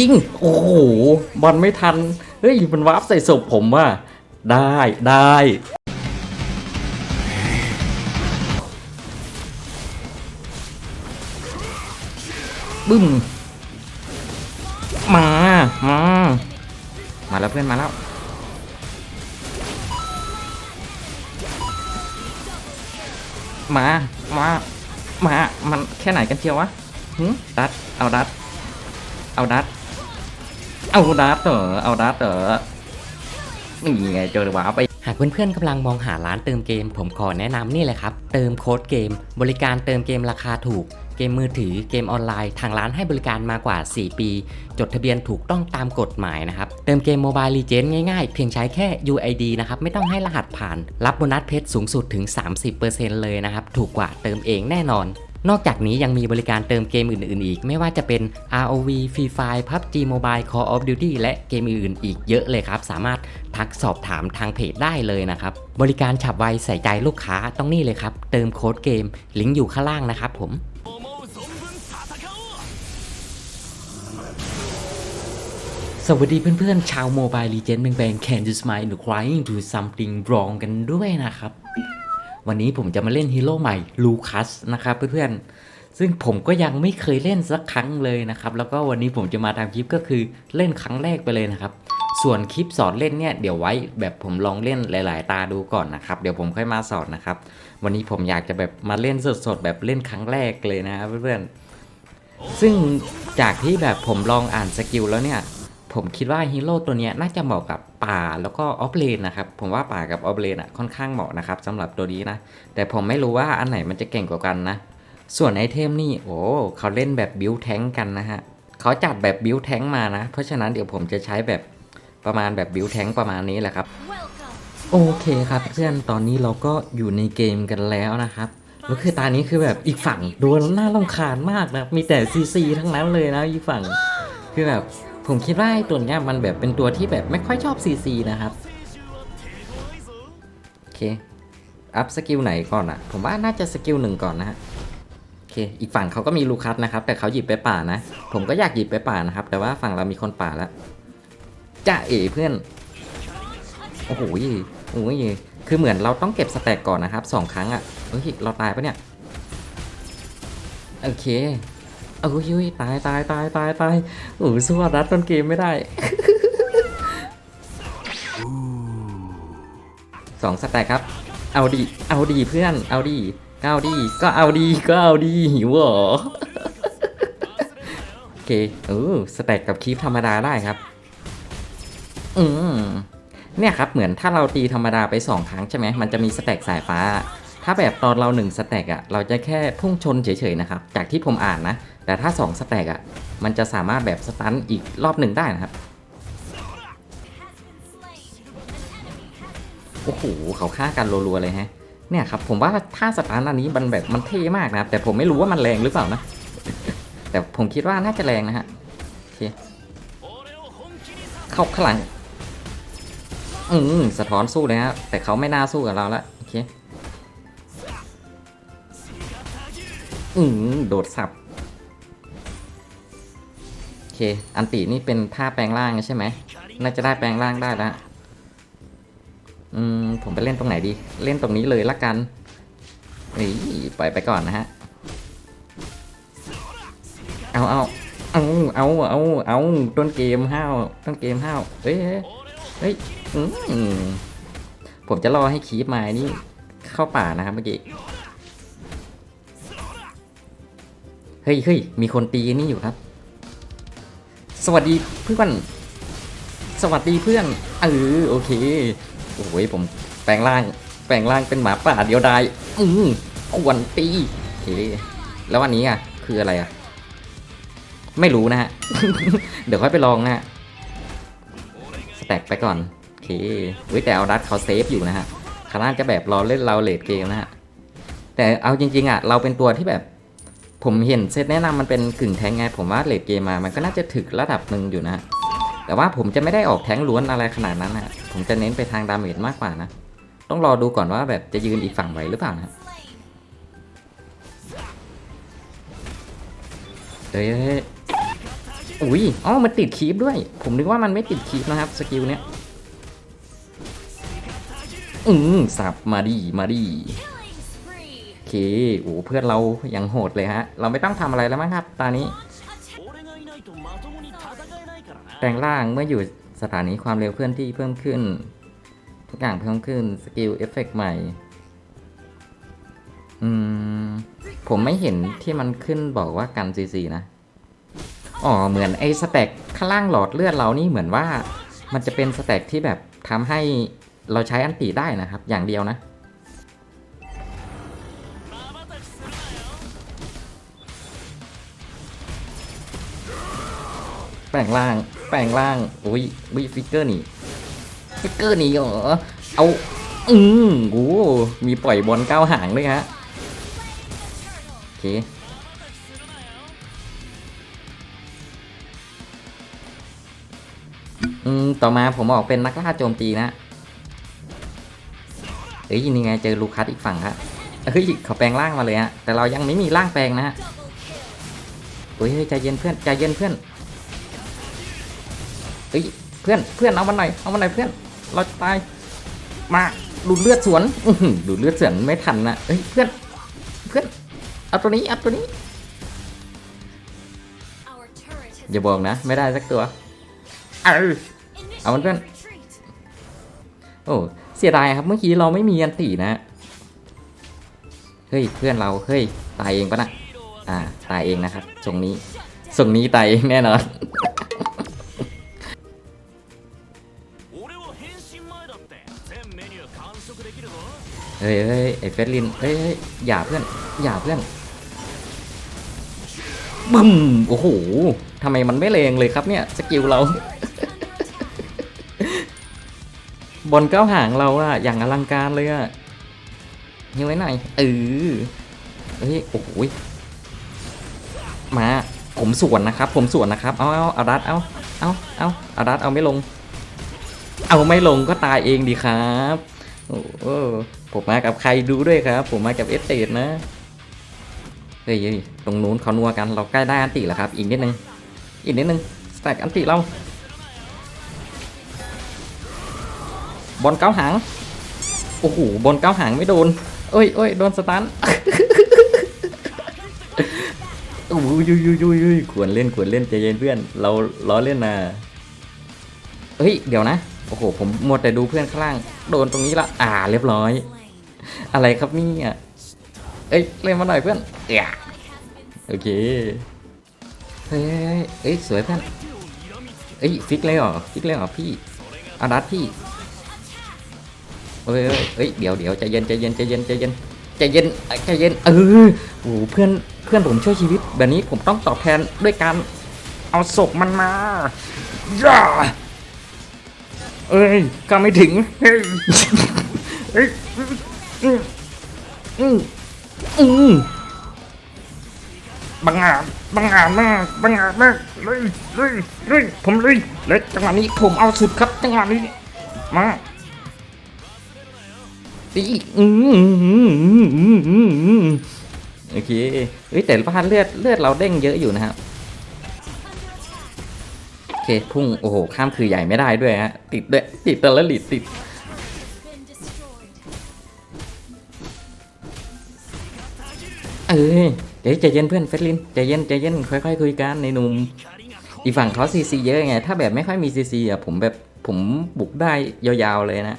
ยิง โอ้โหบอลไม่ทัน เฮ้ย มันวาร์ปใส่ศพผมว่ะได้ได้ บึ้ม มา มา มาแล้วเพื่อนมาแล้ว มา มา มา มันแค่ไหนกันเชียววะ หึดัดเอาดัดเอาดัดเอาดัดเหรอเอาดัดเหรอนี่ไงเจอหวาไปหากเพื่อนๆกำลังมองหาร้านเติมเกม ผมขอแนะนำนี่เลยครับ เติมโค้ดเกม บริการเติมเกมราคาถูก เกมมือถือเกมออนไลน์ ทางร้านให้บริการมากว่า 4 ปี จดทะเบียนถูกต้องตามกฎหมายนะครับ เติมเกมโมบายลีเจนง่ายๆ เพียงใช้แค่ UID นะครับ ไม่ต้องให้รหัสผ่าน รับโบนัสเพชรสูงสุดถึง 30%เลยนะครับ ถูกกว่าเติมเองแน่นอน นอกจากนี้ยังมีบริการเติมเกมอื่นๆอีก ไม่ว่าจะเป็น ROV Free Fire PUBG Mobile Call of Duty และเกมอื่นๆอีกเยอะเลยครับ สามารถทักสอบถามทางเพจได้เลยนะครับ บริการฉับไวใส่ใจลูกค้าต้องนี่เลยครับ เติมโค้ดเกมลิงก์อยู่ข้างล่างนะครับผมสวัสดีเพื่อนๆ ชาวโมบายลีเจนด์แบงๆ Can you smile and crying to something wrong กันด้วยนะครับ วันนี้ผมจะมาเล่นฮีโร่ใหม่ลูคัสนะครับเพื่อนๆ ซึ่งผมก็ยังไม่เคยเล่นสักครั้งเลยนะครับ แล้วก็วันนี้ผมจะมาทำคลิปก็คือเล่นครั้งแรกไปเลยนะครับ ส่วนคลิปสอนเล่นเนี่ยเดี๋ยวไว้แบบผมลองเล่นหลาย ๆ ตาดูก่อนนะครับ เดี๋ยวผมค่อยมาสอนนะครับ วันนี้ผมอยากจะแบบมาเล่นสดๆแบบเล่นครั้งแรกเลยนะครับเพื่อนๆ ซึ่งจากที่แบบผมลองอ่านสกิลแล้วเนี่ย ผมคิดว่าฮีโร่ตัวเนี้ยน่าจะเหมาะกับป่าแล้วก็ออฟเลนนะครับ ผมว่าป่ากับออฟเลนอะค่อนข้างเหมาะนะครับสำหรับตัวนี้นะ แต่ผมไม่รู้ว่าอันไหนมันจะเก่งกว่ากันนะ ส่วนไอเทมนี่โอ้เขาเล่นแบบบิวแทงกันนะฮะเขาจัดแบบบิวแทงมานะ เพราะฉะนั้นเดี๋ยวผมจะใช้แบบประมาณแบบบิวแทงประมาณนี้แหละครับ โอเคครับเพื่อนตอนนี้เราก็อยู่ในเกมกันแล้วนะครับแล้วคือตานี้คือแบบอีกฝั่งโดนน่ารำคาญมากนะมีแต่ซีซีทั้งนั้นเลยนะอีกฝั่งคือแบบ ผมคิดว่าไอ้ตัวเนี้ยมันแบบเป็นตัวที่แบบไม่ค่อยชอบซีซีนะครับโอเคอัพสกิลไหนก่อนอะผมว่าน่าจะสกิลหนึ่งก่อนนะฮะโอเค อีกฝั่งเขาก็มีลูคัสนะครับ แต่เขาหยิบไปป่านะ ผมก็อยากหยิบไปป่านะครับ แต่ว่าฝั่งเรามีคนป่าแล้วจ้าเอ๋เพื่อน โอ้โหยโอ้ยคือเหมือนเราต้องเก็บสแต็กก่อนนะครับสองครั้งอะเฮ้ยเราตายปะเนี่ย โอเค โอ้ยยุยตายตายตายตายตายโอ้ยสู้รัดต้นเกมไม่ได้สองสแต็กครับ เอาดี เอาดีเพื่อน เอาดีก็เอาดีก็เอาดีก็เอาดีหิวเหรอโอเคเออสแต็กกับคีฟธรรมดาได้ครับ อืมเนี่ยครับเหมือนถ้าเราตีธรรมดาไปสองครั้งใช่ไหมมันจะมีสแต็กสายฟ้า ถ้าแบบตอนเราหนึ่งสแต็กอะเราจะแค่พุ่งชนเฉยๆนะครับ จากที่ผมอ่านนะ แต่ถ้า2สแต็กอะมันจะสามารถแบบสตันอีกรอบหนึ่งได้นะครับ โอ้โหเขาฆ่ากันรัวๆเลยฮะ เนี่ยครับผมว่าถ้าสตันอันนี้มันแบบมันเท่มากนะครับ แต่ผมไม่รู้ว่ามันแรงหรือเปล่านะ แต่ผมคิดว่าน่าจะแรงนะฮะโอเคเข้าข้างหลัง อืมสะท้อนสู้เลยฮะแต่เขาไม่น่าสู้กับเราละโอเค อืมโดดสับ โอเค อันตีนี่เป็นท่าแปลงร่างใช่ไหม น่าจะได้แปลงร่างได้แล้วอืม ผมไปเล่นตรงไหนดี เล่นตรงนี้เลยละกันนี่ปล่อยไปก่อนนะฮะ เอาเอาเอาเอาเอาเอาต้นเกมห้าวต้นเกมห้าวเฮ้ยเฮ้ยเฮ้ยอืม ผมจะรอให้คีบมานี่ เข้าป่านะครับเมื่อกี้ เฮ้ยเฮ้ยมีคนตีนี่อยู่ครับ สวัสดีเพื่อน สวัสดีเพื่อน เออโอเค โอ้ยผมแปลงร่าง แปลงร่างเป็นหมาป่าเดียวดาย อืมควรตีโอเค แล้ววันนี้อะ คืออะไรอะ ไม่รู้นะฮะ เดี๋ยวค่อยไปลองนะฮะ สแต็กไปก่อน โอเคเว้ยแต่เอาดัตเขาเซฟอยู่นะฮะคาร่าจะแบบรอเล่นเราเลดเกมนะฮะ แต่เอาจริง ๆอะเราเป็นตัวที่แบบ ผมเห็นเซตแนะนำมันเป็นกึ่งแทงไง ผมว่าเลดเกมมา มันก็น่าจะถึกระดับหนึ่งอยู่นะ แต่ว่าผมจะไม่ได้ออกแทงล้วนอะไรขนาดนั้นนะผมจะเน้นไปทางดาเมจมากกว่านะ ต้องรอดูก่อนว่าแบบจะยืนอีกฝั่งไหวหรือเปล่านะเฮ้ยอุ้ยอ๋อมันติดคีปด้วย ผมนึกว่ามันไม่ติดคีปนะครับสกิลเนี้ยอืมสับมาดีมาดี คโอ้เพื่อนเราอย่างโหดเลยฮะ เราไม่ต้องทำอะไรแล้วมั้งครับตอนนี้ แปลงร่างเมื่ออยู่สถานีความเร็วเพื่อนที่เพิ่มขึ้น ทุกอย่างเพิ่มขึ้น สกิลเอฟเฟกใหม่ อืม ผมไม่เห็นที่มันขึ้นบอกว่ากันซีซีนะ อ๋อ เหมือนไอ้สเต็กข้างล่างหลอดเลือดเรานี่เหมือนว่า มันจะเป็นสเต็กที่แบบทำให้เราใช้อันตีได้นะครับ อย่างเดียวนะ แปลงร่าง แปลงร่างอุ้ยวิฟิกเกอร์นี่ฟิกเกอร์นี่เหรอเอาอืมโอ้มีปล่อยบอลเก้าหางด้วยฮะโอเคอืมต่อมาผมออกเป็นนักล่าโจมตีนะเอ้ยนี่ไงเจอลูคัสอีกฝั่งฮะเฮ้ยเขาแปลงร่างมาเลยฮะแต่เรายังไม่มีร่างแปลงนะฮะ Double kill. เฮ้ยเฮ้ยใจเย็นเพื่อนใจเย็นเพื่อน เฮ้ยเพื่อนเพื่อนเอามันหน่อยเอามันหน่อยเพื่อนเราจะตายมาดูดเลือดสวนดูดเลือดสวนไม่ทันนะเฮ้ยเพื่อนเพื่อนเอาตัวนี้เอาตัวนี้อย่าบอกนะ ไม่ได้สักตัวเออ initiated Awan, Pen. retreat. โอ้เสียดายครับเมื่อกี้เราไม่มีอันตีนะเฮ้ยเพื่อนเราเฮ้ยตายเองปะนะอ่าตายเองนะครับทรงนี้ทรงนี้ตายเองแน่นอน เฮ้ยเฮ้ยไอ้เฟสลินเฮ้ยเฮ้ยอย่าเพื่อนอย่าเพื่อนบึ้มโอ้โหทำไมมันไม่เลงเลยครับเนี่ยสกิลเรา บนเก้าหางเราอะอย่างอลังการเลยอะยิงไว้หน่อยเออเฮ้ยโอ้โหยมาผมสวนนะครับ ผมสวนนะครับเอาเอาเอาดัดเอาเอาเอาเอาดัดเอาไม่ลง เอาไม่ลงก็ตายเองดีครับ โอ้โหผมมากับใครดูด้วยครับ ผมมากับเอสเตดนะเฮ้ยตรงนู้นเขานัวกันเราใกล้ได้อันติแล้วครับ อีกนิดนึงอีกนิดนึงสแต็กอันติเราบอลเก้าหางโอ้โหบอลเก้าหางไม่โดนเอ้ยเอ้ยโดนสตันโอ้ยยุยยุยยุยยุยควรเล่นควรเล่นใจเย็นเพื่อน เราล้อเล่นนะเฮ้ยเดี๋ยวนะ อ้โห ผมหมัวแต่ดูเพื่อนข้างล่าง โดนตรงนี้ละอ่าเรียบร้อย อะไรครับเนี่ยเอ้ยเล่นมาหน่อยเพื่อนเอ้ยโอเคเฮ้ยเฮ้ยเอ้ยสวยเพื่อนเอ้ยฟิกเลยเหรอฟิกเลยเหรอพี่อาดัดพี่เอ้ยเอ้ยเดี๋ยวเดี๋ยวใจเย็นใจเย็นใจเย็นใจเย็นใจเย็นใจเย็นเออโอ้โหเพื่อนเพื่อนผมช่วยชีวิต แบบนี้ผมต้องตอบแทนด้วยการเอาศพมันมาย่า เอ้ยก็ไม่ถึงเฮ้ยเฮ้ยอืมอืมอืมบังอาจบังอาจมากบังอาจมากเลยเลยเลยผมเลยเลยจังหวะนี้ผมเอาสุดครับจังหวะนี้มาตีอืมอืมอืออือโอเคเฮ้ยแต่พลาดเลือดเลือดเราเด้งเยอะอยู่นะครับ เคพุ่งโอ้โหข้ามคือใหญ่ไม่ได้ด้วยฮะติดด้วยติดตะละลิดติดเอ้ยเดี๋ยวใจเย็นเพื่อนเฟรลินใจเย็นใจเย็นค่อยๆคุยกันในหนุ่มอีฝั่งเขาซีซีเยอะไง ถ้าแบบไม่ค่อยมีซีซีอะผมแบบผมบุกได้ยาวๆเลยนะ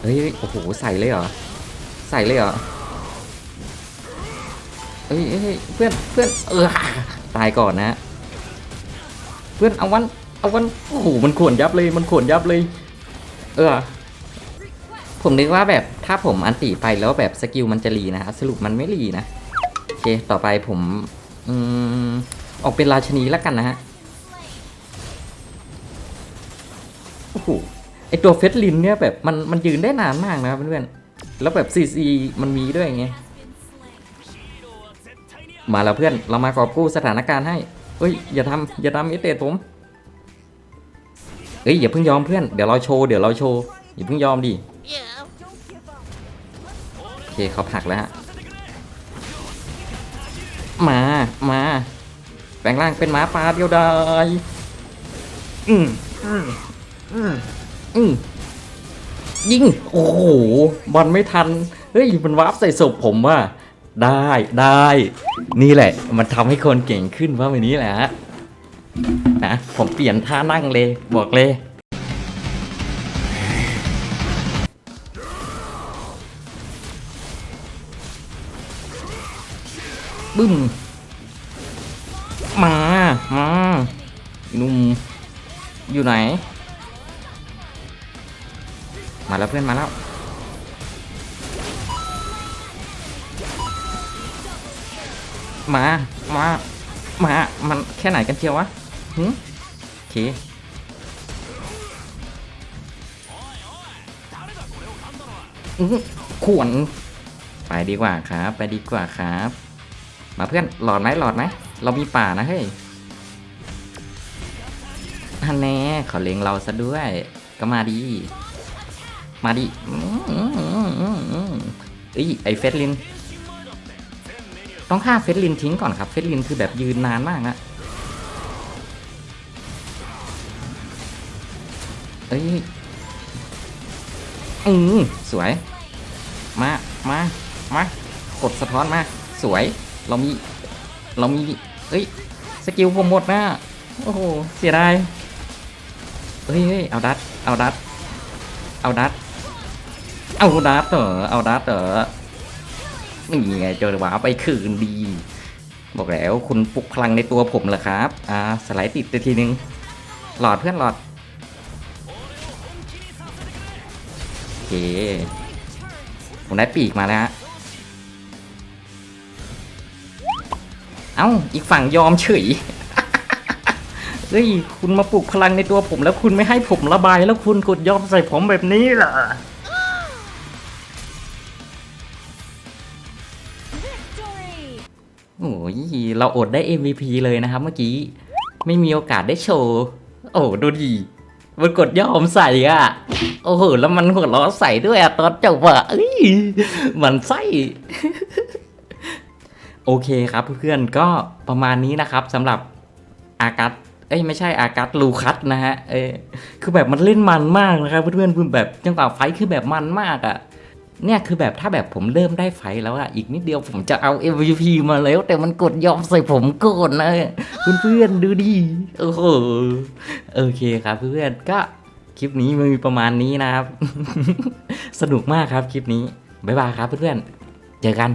เฮ้ยโอ้โหใส่เลยเหรอใส่เลยเหรอเฮ้ยเพื่อนเพื่อนเออตายก่อนนะ พื่อนเอาวันเอาวันโอ้โหมันขวนยับเลยมันขวนยับเลย เออ ผมนึกว่าแบบถ้าผมอันติไปแล้วแบบสกิลมันจะรีนะสรุปมันไม่รีนะโอเคต่อไปผมอืมออกเป็นราชนีแล้วกันนะฮะโอ้โหไอตัวเฟสลินเนี่ยแบบมันมันยืนได้นานมากนะครับเพื่อนๆแล้วแบบซีซีมันมีด้วยไงมาแล้วเพื่อนเรามากอบกู้สถานการณ์ให้ เฮ้ยอย่าทำอย่าทำไอเตะผมเฮ้ยอย่าเพิ่งยอมเพื่อนเดี๋ยวเราโชว์เดี๋ยวเราโชว์อย่าเพิ่งยอมดิโอเคเขาผลักแล้วฮะมามาแปลงร่างเป็นหมาป่าเดียวดายอืมอืมอืมอืมยิงโอ้โหบอลไม่ทันเฮ้ยมันวาร์ปใส่ศพผมว่ะ ได้ได้ นี่แหละ มันทำให้คนเก่งขึ้นว่าแบบนี้แหละฮะนะผมเปลี่ยนท่านั่งเลยบอกเลย บึ้ม มา มานุ่ม อยู่ไหน มาแล้วเพื่อนมาแล้ว มา มา มา มันแค่ไหนกันเชียววะหึโอเคขวน ไปดีกว่าครับ ไปดีกว่าครับ มาเพื่อน หลอดไหมหลอดไหม เรามีป่านะเฮ้ยฮันแน่เขาเล็งเราซะด้วย ก็มาดี มาดีอืมอืมอืมอืมอืมเอ้ยไอเฟสลิน ต้องฆ่าเฟสลินทิ้งก่อนครับ เฟสลินคือแบบยืนนานมากอะเอ้ยอืมสวย มา มา มา กดสะท้อนมา สวย เรามี เรามี เอ้ย สกิลผมหมดนะ โอ้โห เสียดายเฮ้ยเอาดัด เอาดัด เอาดัด เอาดัดเหรอเอาดัดเหรอ นี่ไงเจอหวาไปคืนดี บอกแล้วคุณปลุกพลังในตัวผมเหรอครับ อ่าสไลด์ติดไปทีนึง หลอดเพื่อนหลอดโอเคผมได้ปีกมาแล้วฮะ เอ้า อีกฝั่งยอมเฉยเฮ้ย คุณมาปลุกพลังในตัวผมแล้วคุณไม่ให้ผมระบายแล้วคุณกดยอมใส่ผมแบบนี้เหรอ โอ้ยเราอดได้ MVP เลยนะครับ เมื่อกี้ไม่มีโอกาสได้โชว์ โอ้ดูดีมันกดยอมใส่อะโอ้โหแล้วมันหัวล้อใส่ด้วยอะตอนจบอะเอ้ยมันไส้โอเคครับเพื่อนก็ประมาณนี้นะครับสำหรับอากัสเอ้ยไม่ใช่อากัสลูคัสนะฮะเออคือแบบมันเล่นมันมากนะครับเพื่อนๆคือแบบจังหวะไฟคือแบบมันมากอะ เนี่ยคือแบบถ้าแบบผมเริ่มได้ไฟแล้วอะอีกนิดเดียวผมจะเอา MVP มาแล้ว แต่มันกดยอมใส่ผมก่อนนะเพื่อนๆดูดิโอ้โหโอเคครับเพื่อนๆก็คลิปนี้มันมีประมาณนี้นะครับ สนุกมากครับคลิปนี้ บ๊ายบายครับเพื่อนๆเจอกัน